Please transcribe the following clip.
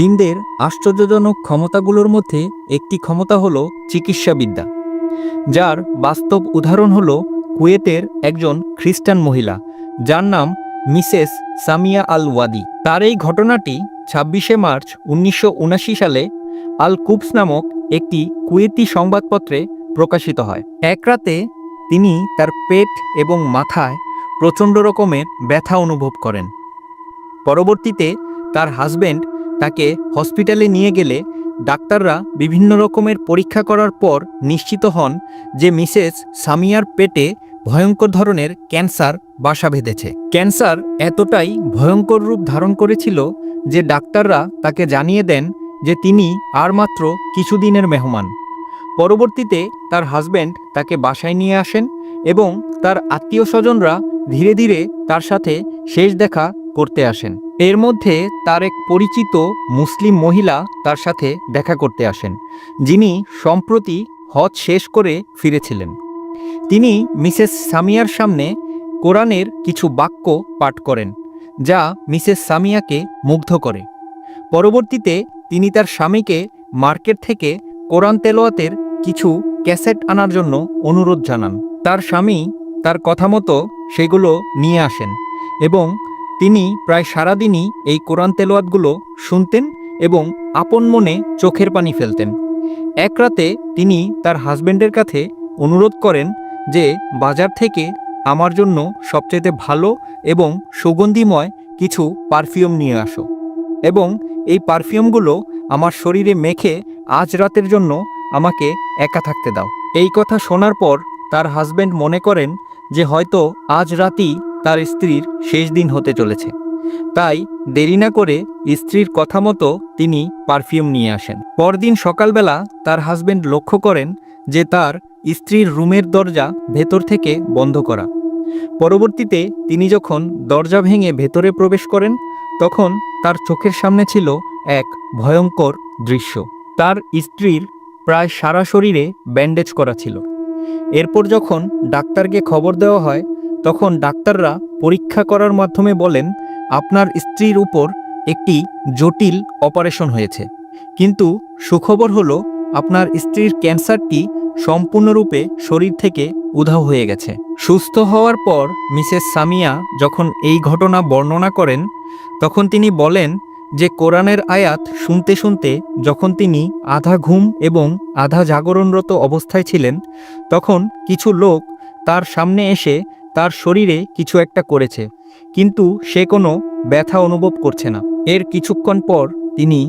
জিনদের আশ্চর্যজনক ক্ষমতাগুলোর মধ্যে একটি ক্ষমতা হলো চিকিৎসাবিদ্যা, যার বাস্তব উদাহরণ হলো কুয়েতের একজন খ্রিস্টান মহিলা যার নাম মিসেস সামিয়া আল ওয়াদি তার এই ঘটনাটি ছাব্বিশে মার্চ উনিশশো সালে আল কুপস নামক একটি কুয়েতি সংবাদপত্রে প্রকাশিত হয়। এক রাতে তিনি তার পেট এবং মাথায় প্রচণ্ড রকমের ব্যথা অনুভব করেন। পরবর্তীতে তার হাজবেন্ড তাকে হসপিটালে নিয়ে গেলে ডাক্তাররা বিভিন্ন রকমের পরীক্ষা করার পর নিশ্চিত হন যে মিসেস সামিয়ার পেটে ভয়ঙ্কর ধরনের ক্যান্সার বাসা বেঁধেছে। ক্যান্সার এতটাই ভয়ঙ্কর রূপ ধারণ করেছিল যে ডাক্তাররা তাকে জানিয়ে দেন যে তিনি আর মাত্র কিছুদিনের মেহমান। পরবর্তীতে তার হাজব্যান্ড তাকে বাসায় নিয়ে আসেন এবং তার আত্মীয় স্বজনরা ধীরে ধীরে তার সাথে শেষ দেখা করতে আসেন। এর মধ্যে তার এক পরিচিত মুসলিম মহিলা তার সাথে দেখা করতে আসেন, যিনি সম্প্রতি হজ শেষ করে ফিরেছিলেন। তিনি মিসেস সামিয়ার সামনে কোরআনের কিছু বাক্য পাঠ করেন, যা মিসেস সামিয়াকে মুগ্ধ করে। পরবর্তীতে তিনি তার স্বামীকে মার্কেট থেকে কোরআন তেলোয়াতের কিছু ক্যাসেট আনার জন্য অনুরোধ জানান। তার স্বামী তার কথা মতো সেগুলো নিয়ে আসেন এবং তিনি প্রায় সারাদিনই এই কোরআন তেলোয়াতগুলো শুনতেন এবং আপন মনে চোখের পানি ফেলতেন। এক রাতে তিনি তার হাজবেন্ডের কাছে অনুরোধ করেন যে, বাজার থেকে আমার জন্য সবচেয়ে ভালো এবং সুগন্ধিময় কিছু পারফিউম নিয়ে আসো এবং এই পারফিউমগুলো আমার শরীরে মেখে আজ রাতের জন্য আমাকে একা থাকতে দাও। এই কথা শোনার পর তার হাজবেন্ড মনে করেন যে, হয়তো আজ রাতেই তার স্ত্রীর শেষ দিন হতে চলেছে। তাই দেরি না করে স্ত্রীর কথা মতো তিনি পারফিউম নিয়ে আসেন। পরদিন সকালবেলা তার হাজবেন্ড লক্ষ্য করেন যে তার স্ত্রীর রুমের দরজা ভেতর থেকে বন্ধ করা। পরবর্তীতে তিনি যখন দরজা ভেঙে ভেতরে প্রবেশ করেন, তখন তার চোখের সামনে ছিল এক ভয়ঙ্কর দৃশ্য। তার স্ত্রীর প্রায় সারা শরীরে ব্যান্ডেজ করা ছিল। এরপর যখন ডাক্তারকে খবর দেওয়া হয় তখন ডাক্তাররা পরীক্ষা করার মাধ্যমে বলেন, আপনার স্ত্রীর উপর একটি জটিল অপারেশন হয়েছে। কিন্তু সুখবর হলো, আপনার স্ত্রীর ক্যান্সারটি সম্পূর্ণরূপে শরীর থেকে উধাও হয়ে গেছে। সুস্থ হওয়ার পর মিসেস সামিয়া যখন এই ঘটনা বর্ণনা করেন, তখন তিনি বলেন যে কোরআনের আয়াত শুনতে শুনতে যখন তিনি আধা ঘুম এবং আধা জাগরণরত অবস্থায় ছিলেন, তখন কিছু লোক তার সামনে এসে তার শরীরে কিছু একটা করেছে, কিন্তু সে কোনো ব্যথা অনুভব করছে না। এর কিছুক্ষণ পর তিনি